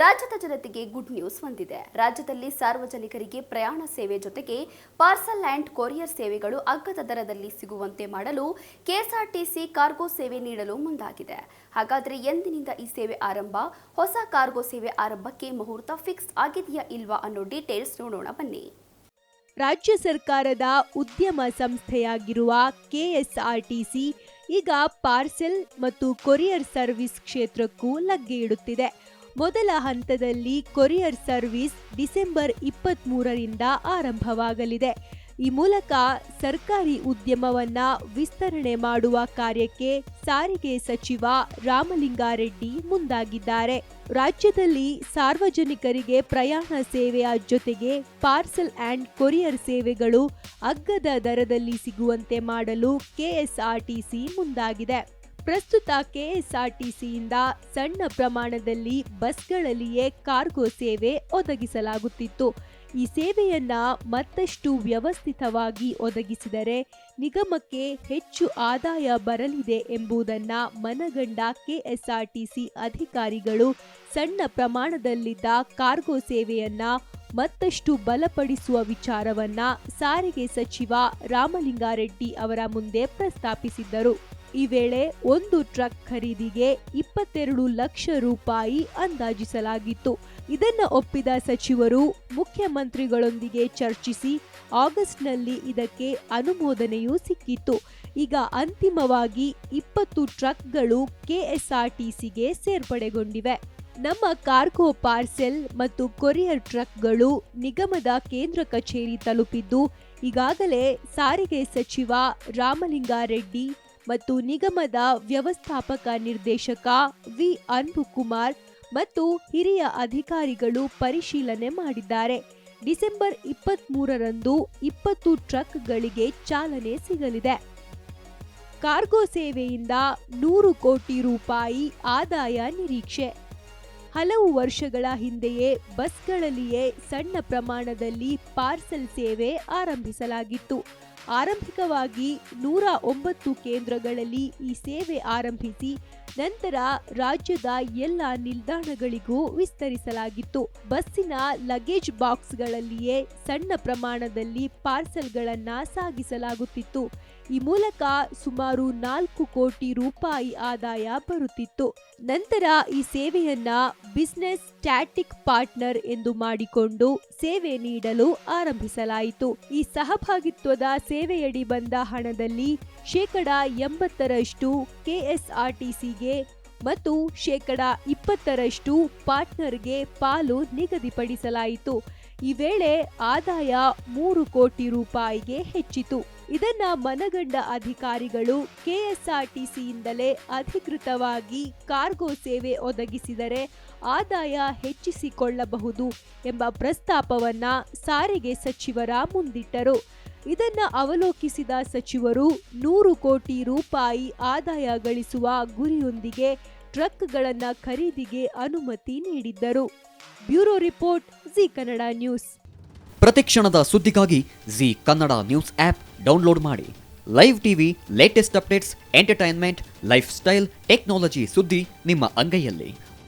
ರಾಜ್ಯದ ಜನತೆಗೆ good news ಬಂದಿದೆ. ರಾಜ್ಯದಲ್ಲಿ ಸಾರ್ವಜನಿಕರಿಗೆ ಪ್ರಯಾಣ ಸೇವೆ ಜೊತೆಗೆ ಪಾರ್ಸಲ್ ಆ್ಯಂಡ್ ಕೊರಿಯರ್ ಸೇವೆಗಳು ಅಗ್ಗದ ದರದಲ್ಲಿ ಸಿಗುವಂತೆ ಮಾಡಲು ಕೆಎಸ್ಆರ್ಟಿಸಿ ಕಾರ್ಗೋ ಸೇವೆ ನೀಡಲು ಮುಂದಾಗಿದೆ. ಹಾಗಾದರೆ ಎಂದಿನಿಂದ ಈ ಸೇವೆ ಆರಂಭ? ಹೊಸ ಕಾರ್ಗೋ ಸೇವೆ ಆರಂಭಕ್ಕೆ ಮುಹೂರ್ತ ಫಿಕ್ಸ್ ಆಗಿದೆಯಾ ಇಲ್ವಾ ಅನ್ನೋ ಡೀಟೇಲ್ಸ್ ನೋಡೋಣ ಬನ್ನಿ. ರಾಜ್ಯ ಸರ್ಕಾರದ ಉದ್ಯಮ ಸಂಸ್ಥೆಯಾಗಿರುವ ಕೆಎಸ್ಆರ್ಟಿಸಿ ಈಗ ಪಾರ್ಸೆಲ್ ಮತ್ತು ಕೊರಿಯರ್ ಸರ್ವಿಸ್ ಕ್ಷೇತ್ರಕ್ಕೂ ಲಗ್ಗೆ ಇಡುತ್ತಿದೆ. ಮೊದಲ ಹಂತದಲ್ಲಿ ಕೊರಿಯರ್ ಸರ್ವಿಸ್ ಡಿಸೆಂಬರ್ ಇಪ್ಪತ್ತ್ಮೂರರಿಂದ ಆರಂಭವಾಗಲಿದೆ. ಈ ಮೂಲಕ ಸರ್ಕಾರಿ ಉದ್ಯಮವನ್ನ ವಿಸ್ತರಣೆ ಮಾಡುವ ಕಾರ್ಯಕ್ಕೆ ಸಾರಿಗೆ ಸಚಿವ ರಾಮಲಿಂಗಾರೆಡ್ಡಿ ಮುಂದಾಗಿದ್ದಾರೆ. ರಾಜ್ಯದಲ್ಲಿ ಸಾರ್ವಜನಿಕರಿಗೆ ಪ್ರಯಾಣ ಸೇವೆಯ ಜೊತೆಗೆ ಪಾರ್ಸಲ್ ಆ್ಯಂಡ್ ಕೊರಿಯರ್ ಸೇವೆಗಳು ಅಗ್ಗದ ದರದಲ್ಲಿ ಸಿಗುವಂತೆ ಮಾಡಲು ಕೆಎಸ್ಆರ್ಟಿಸಿ ಮುಂದಾಗಿದೆ. ಪ್ರಸ್ತುತ ಕೆಎಸ್ಆರ್ಟಿಸಿಯಿಂದ ಸಣ್ಣ ಪ್ರಮಾಣದಲ್ಲಿ ಬಸ್ಗಳಲ್ಲಿಯೇ ಕಾರ್ಗೋ ಸೇವೆ ಒದಗಿಸಲಾಗುತ್ತಿತ್ತು. ಈ ಸೇವೆಯನ್ನ ಮತ್ತಷ್ಟು ವ್ಯವಸ್ಥಿತವಾಗಿ ಒದಗಿಸಿದರೆ ನಿಗಮಕ್ಕೆ ಹೆಚ್ಚು ಆದಾಯ ಬರಲಿದೆ ಎಂಬುದನ್ನ ಮನಗಂಡ ಕೆಎಸ್ಆರ್ಟಿಸಿ ಅಧಿಕಾರಿಗಳು ಸಣ್ಣ ಪ್ರಮಾಣದಲ್ಲಿದ್ದ ಕಾರ್ಗೋ ಸೇವೆಯನ್ನ ಮತ್ತಷ್ಟು ಬಲಪಡಿಸುವ ವಿಚಾರವನ್ನ ಸಾರಿಗೆ ಸಚಿವ ರಾಮಲಿಂಗಾರೆಡ್ಡಿ ಅವರ ಮುಂದೆ ಪ್ರಸ್ತಾಪಿಸಿದ್ದರು. ಈ ವೇಳೆ ಒಂದು ಟ್ರಕ್ ಖರೀದಿಗೆ ಇಪ್ಪತ್ತೆರಡು ಲಕ್ಷ ರೂಪಾಯಿ ಅಂದಾಜಿಸಲಾಗಿತ್ತು. ಇದನ್ನು ಒಪ್ಪಿದ ಸಚಿವರು ಮುಖ್ಯಮಂತ್ರಿಗಳೊಂದಿಗೆ ಚರ್ಚಿಸಿ ಆಗಸ್ಟ್ನಲ್ಲಿ ಇದಕ್ಕೆ ಅನುಮೋದನೆಯೂ ಸಿಕ್ಕಿತ್ತು. ಈಗ ಅಂತಿಮವಾಗಿ ಇಪ್ಪತ್ತು ಟ್ರಕ್ಗಳು ಕೆಎಸ್ಆರ್ಟಿಸಿಗೆ ಸೇರ್ಪಡೆಗೊಂಡಿವೆ. ನಮ್ಮ ಕಾರ್ಗೋ ಪಾರ್ಸೆಲ್ ಮತ್ತು ಕೊರಿಯರ್ ಟ್ರಕ್ಗಳು ನಿಗಮದ ಕೇಂದ್ರ ಕಚೇರಿ ತಲುಪಿದ್ದು, ಈಗಾಗಲೇ ಸಾರಿಗೆ ಸಚಿವ ರಾಮಲಿಂಗಾರೆಡ್ಡಿ ಮತ್ತು ನಿಗಮದ ವ್ಯವಸ್ಥಾಪಕ ನಿರ್ದೇಶಕ ವಿ. ಅನ್ಬುಕುಮಾರ್ ಮತ್ತು ಹಿರಿಯ ಅಧಿಕಾರಿಗಳು ಪರಿಶೀಲನೆ ಮಾಡಿದ್ದಾರೆ. ಡಿಸೆಂಬರ್ ಇಪ್ಪತ್ತ್ ಮೂರರಂದು ಇಪ್ಪತ್ತು ಟ್ರಕ್ಗಳಿಗೆ ಚಾಲನೆ ಸಿಗಲಿದೆ. ಕಾರ್ಗೋ ಸೇವೆಯಿಂದ ನೂರು ಕೋಟಿ ರೂಪಾಯಿ ಆದಾಯ ನಿರೀಕ್ಷೆ. ಹಲವು ವರ್ಷಗಳ ಹಿಂದೆಯೇ ಬಸ್ಗಳಲ್ಲಿಯೇ ಸಣ್ಣ ಪ್ರಮಾಣದಲ್ಲಿ ಪಾರ್ಸೆಲ್ ಸೇವೆ ಆರಂಭಿಸಲಾಗಿತ್ತು. ಆರಂಭಿಕವಾಗಿ ನೂರ ಒಂಬತ್ತು ಕೇಂದ್ರಗಳಲ್ಲಿ ಈ ಸೇವೆ ಆರಂಭಿಸಿ ನಂತರ ರಾಜ್ಯದ ಎಲ್ಲ ನಿಲ್ದಾಣಗಳಿಗೂ ವಿಸ್ತರಿಸಲಾಗಿತ್ತು. ಬಸ್ಸಿನ ಲಗೇಜ್ ಬಾಕ್ಸ್ಗಳಲ್ಲಿಯೇ ಸಣ್ಣ ಪ್ರಮಾಣದಲ್ಲಿ ಪಾರ್ಸೆಲ್ಗಳನ್ನು ಸಾಗಿಸಲಾಗುತ್ತಿತ್ತು. ಈ ಮೂಲಕ ಸುಮಾರು ನಾಲ್ಕು ಕೋಟಿ ರೂಪಾಯಿ ಆದಾಯ ಬರುತ್ತಿತ್ತು. ನಂತರ ಈ ಸೇವೆಯನ್ನ ಬಿಸ್ನೆಸ್ ಸ್ಟ್ಯಾಟಿಕ್ ಪಾರ್ಟ್ನರ್ ಎಂದು ಮಾಡಿಕೊಂಡು ಸೇವೆ ನೀಡಲು ಆರಂಭಿಸಲಾಯಿತು. ಈ ಸಹಭಾಗಿತ್ವದ ಸೇವೆಯಡಿ ಬಂದ ಹಣದಲ್ಲಿ ಶೇಕಡ ಎಂಬತ್ತರಷ್ಟು ಕೆಎಸ್ಆರ್ಟಿಸಿಗೆ ಮತ್ತು ಶೇಕಡ ಇಪ್ಪತ್ತರಷ್ಟು ಪಾರ್ಟ್ನರ್ಗೆ ಪಾಲು ನಿಗದಿಪಡಿಸಲಾಯಿತು. ಈ ವೇಳೆ ಆದಾಯ ಮೂರು ಕೋಟಿ ರೂಪಾಯಿಗೆ ಹೆಚ್ಚಿತು. ಇದನ್ನ ಮನಗಂಡ ಅಧಿಕಾರಿಗಳು ಕೆಎಸ್ಆರ್ಟಿಸಿಯಿಂದಲೇ ಅಧಿಕೃತವಾಗಿ ಕಾರ್ಗೋ ಸೇವೆ ಒದಗಿಸಿದರೆ ಆದಾಯ ಹೆಚ್ಚಿಸಿಕೊಳ್ಳಬಹುದು ಎಂಬ ಪ್ರಸ್ತಾಪವನ್ನ ಸಾರಿಗೆ ಸಚಿವರ ಮುಂದಿಟ್ಟರು. ಇದನ್ನ ಅವಲೋಕಿಸಿದ ಸಚಿವರು ನೂರು ಕೋಟಿ ರೂಪಾಯಿ ಆದಾಯ ಗಳಿಸುವ ಗುರಿಯೊಂದಿಗೆ ಟ್ರಕ್ಗಳನ್ನ ಖರೀದಿಗೆ ಅನುಮತಿ ನೀಡಿದ್ದರು. Bureau report, Zee Kannada news. ಪ್ರತಿಕ್ಷಣದ ಸುದ್ದಿಗಾಗಿ Zee Kannada news app download ಮಾಡಿ. Live TV, latest updates, entertainment, lifestyle, technology ಸುದ್ದಿ ನಿಮ್ಮ ಅಂಗೈಯಲ್ಲಿ.